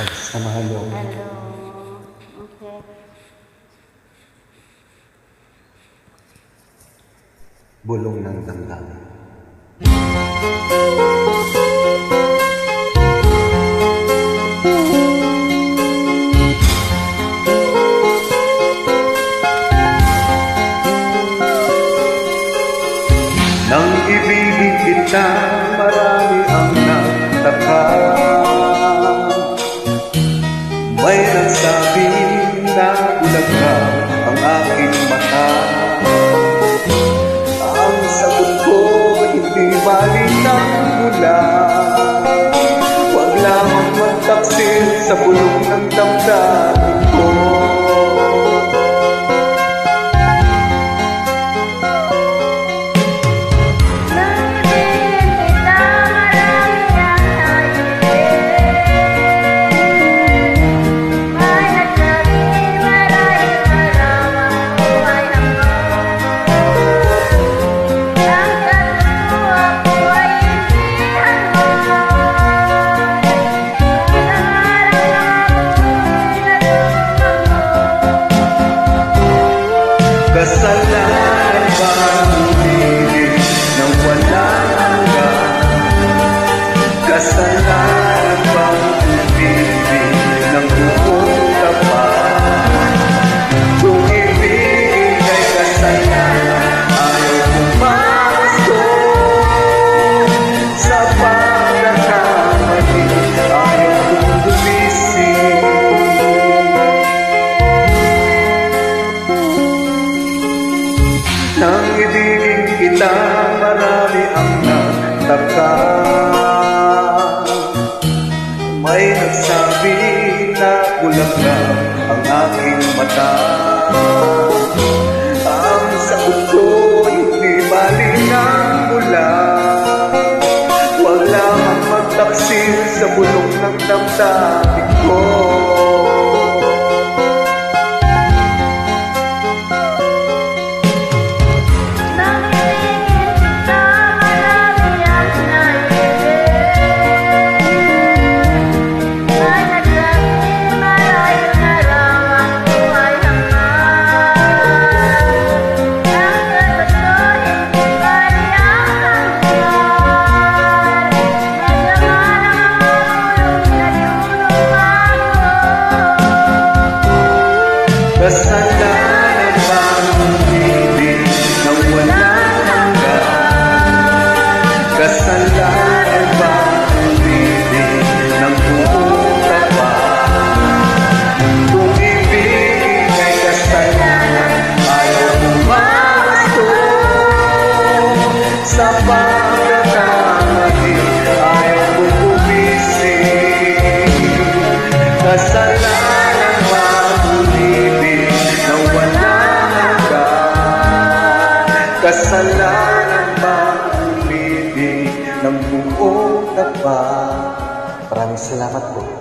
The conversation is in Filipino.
Pagsamahan mo. Hello. Okay. Bulong ng damdamin. Nang ibigin kita, marami ang nagtaka ulaga ang aking mata. Ang sagot ko hindi malinaw mula Kasalanan nagtaka May nagsabi na kulang na ang aking mata. Ang sagot ko hindi malinang mula. Huwag lamang magtaksil sa bulong ng damdamin ko Masama na ang ulong na yunong ako. Kasalanan ba umibig ng walang hanggan? Kasalanan ba umibig ng buong tapat? Kung ibigin kay kasalanan, ayaw umasto Sa pagkakamali, Kasalanan Kasalanan ba umibig ng buong tapat? Maraming salamat po.